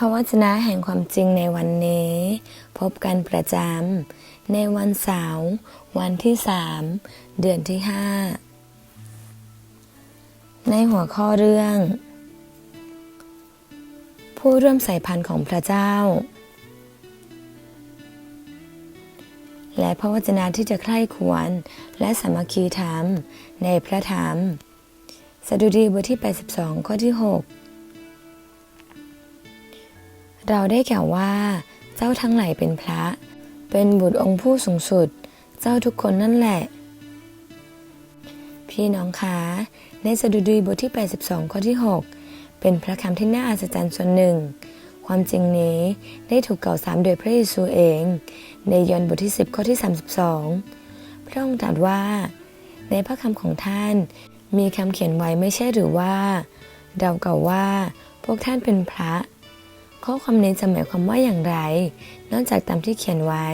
ระวจนะแห่งความจริงในวันนี้ พบกันประจำในวันเสาร์วันที่สามเดือนที่ห้าในหัวข้อเรื่อง ผู้ร่วมสายพันธุ์ของพระเจ้า และพระวจนะที่จะใคร่ควรและสามัคคีธรรมในพระธรรม สดุดีบทที่ 82 ข้อที่ 6 เราได้กล่าวว่า เจ้าทั้งหลายเป็นพระ เป็นบุตรองค์ผู้สูงสุด เจ้าทุกคนนั่นแหละ พี่น้องคะในสดุดีบทที่ 82 ข้อที่ 6 เป็นพระคำที่น่าอัศจรรย์ส่วนหนึ่ง ความจริงนี้ได้ถูกกล่าวสามโดยพระเยซูเอง ในยอห์นบทที่ 10 ข้อที่ 32 พระองค์ตรัสว่า ในพระคำของท่านมีคำเขียนไว้ไม่ใช่หรือว่า เรากล่าวว่าพวกท่านเป็นพระ ข้อความนี้จะหมายความว่าอย่างไร นอกจากตามที่เขียนไว้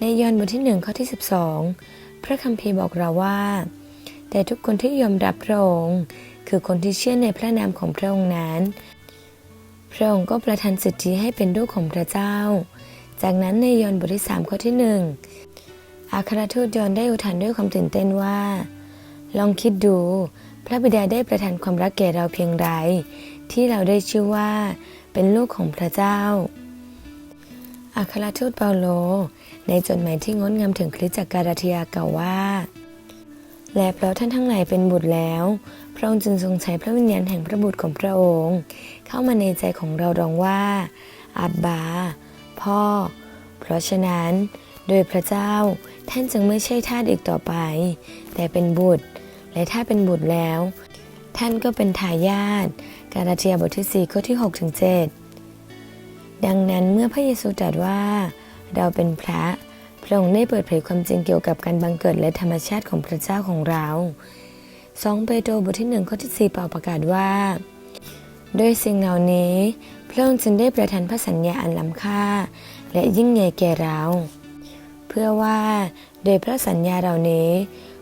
ในยอห์นบทที่หนึ่งข้อที่ 12 พระคัมภีร์บอกเราว่า แต่ทุกคนที่ยอมรับพระองค์คือคนที่เชื่อในพระนามของพระองค์นั้น พระองค์ก็ประทานสิทธิให้เป็นลูกของพระเจ้า จากนั้นในยอห์นบทที่3ข้อที่หนึ่งอัครทูตยอห์นได้อุทานด้วยความตื่นเต้นว่า ลองคิดดู พระบิดาได้ประทานความรักแก่เราเพียงไรที่เราได้ชื่อว่า เป็นลูกของพระเจ้า อัครทูตเปาโล ในจดหมายที่งดงามถึงคริสตจักรกาลาเทียกล่าวว่า และเพราะท่านทั้งหลายเป็นบุตรแล้ว พระองค์จึงทรงใช้พระวิญญาณแห่งพระบุตรของพระองค์ เข้ามาในใจของเราร้องว่าอับบา พ่อ เพราะฉะนั้น โดยพระเจ้าท่านจึงไม่ใช่ทาสอีกต่อไป แต่เป็นบุตร และถ้าเป็นบุตรแล้ว ท่านก็เป็นทายาท กาลาเทียบทที่ 4 ข้อที่6ถึง7ดังนั้นเมื่อพระเยซูตรัสว่าเราเป็นพระ พระองค์ได้เปิดเผยความจริงเกี่ยวกับการบังเกิดและธรรมชาติของพระเจ้าของเรา 2 เปโตรบทที่1ข้อที่4เป่าประกาศว่า ด้วยสิ่งเหล่านี้ พระองค์จึงได้ประทานพระสัญญาอันล้ำค่า และยิ่งใหญ่แก่เรา เพื่อว่าโดยพระสัญญาเหล่านี้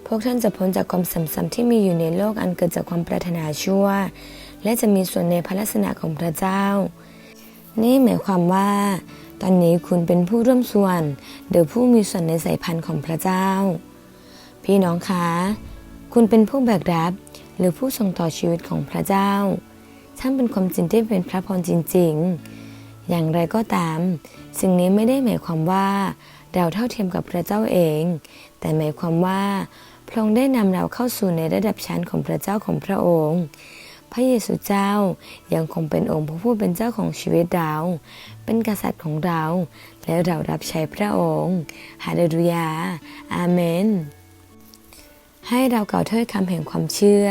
พวกท่านจะพ้นจากความสัมสัมที่มีอยู่ในโลกอันเกิดจากความปรารถนาชั่ว และจะมีส่วนในพระลักษณะของพระเจ้า นี่หมายความว่า ตอนนี้คุณเป็นผู้ร่วมส่วนหรือผู้มีส่วนในสายพันธุ์ของพระเจ้า พี่น้องคะ คุณเป็นผู้แบกรับหรือผู้ส่งต่อชีวิตของพระเจ้า ช่างเป็นความจริงที่เป็นพระพรจริง ๆ อย่างไรก็ตาม สิ่งนี้ไม่ได้หมายความว่า เราเท่าเทียมกับพระเจ้าเอง แต่หมายความว่า พระองค์ได้นำเราเข้าสู่ในระดับชั้นของพระเจ้าของพระองค์ พระเยซูเจ้ายังคงเป็นองค์พระผู้เป็นเจ้าของชีวิตเรา เป็นกษัตริย์ของเรา และเรารับใช้พระองค์ฮาเลลูยา อาเมน ให้เรากล่าวถ้อยคำแห่งความเชื่อ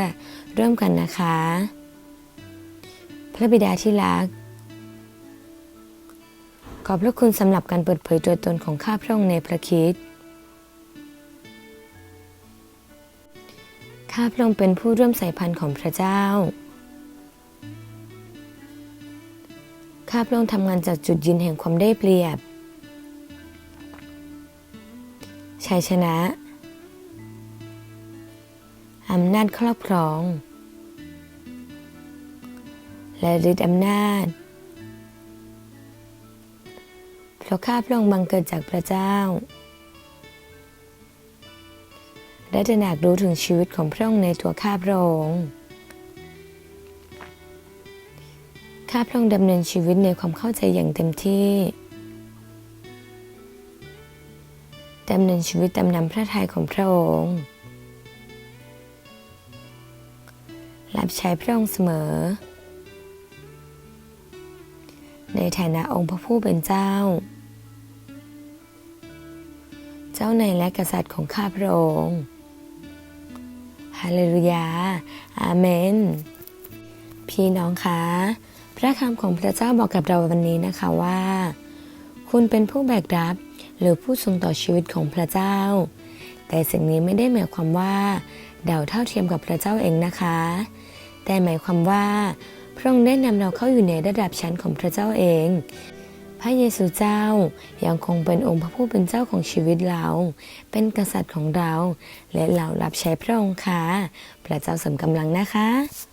ร่วมกันนะคะ พระบิดาที่รัก ขอบพระคุณสำหรับการเปิดเผยตัวตนของข้าพระองค์ในพระคริสต์ข้าพระองค์เป็นผู้ร่วมสายพันธุ์ของพระเจ้า ข้าพระองค์ทำงานจากจุดยืนแห่งความได้เปรียบ ชัยชนะ อำนาจครอบครอง และฤทธิ์อำนาจ เพราะข้าพระองค์บังเกิดจากพระเจ้า และจะหนักรู้ถึงชีวิตของพระองค์ในตัวข้าพระองค์ ข้าพระองค์ดำเนินชีวิตในความเข้าใจอย่างเต็มที่ดำเนินชีวิตตามนำพระทัยของพระองค์รับใช้พระองค์เสมอ ในฐานะองค์พระผู้เป็นเจ้า เจ้าในและกษัตริย์ของข้าพระองค์ฮาเลลูยา อาเมน พี่น้องคะ พระคำของพระเจ้าบอกกับเราวันนี้นะคะว่า คุณเป็นผู้แบกรับ หรือผู้ทรงต่อชีวิตของพระเจ้า แต่สิ่งนี้ไม่ได้หมายความว่าเราเท่าเทียมกับพระเจ้าเองนะคะ แต่หมายความว่าพระองค์ได้นำเราเข้าอยู่ในระดับชั้นของพระเจ้าเอง พระเยซูเจ้ายังคงเป็นองค์พระผู้เป็นเจ้าของชีวิตเรา เป็นกษัตริย์ของเรา และเรารับใช้พระองค์ค่ะ พระเจ้าสมกำลังนะคะ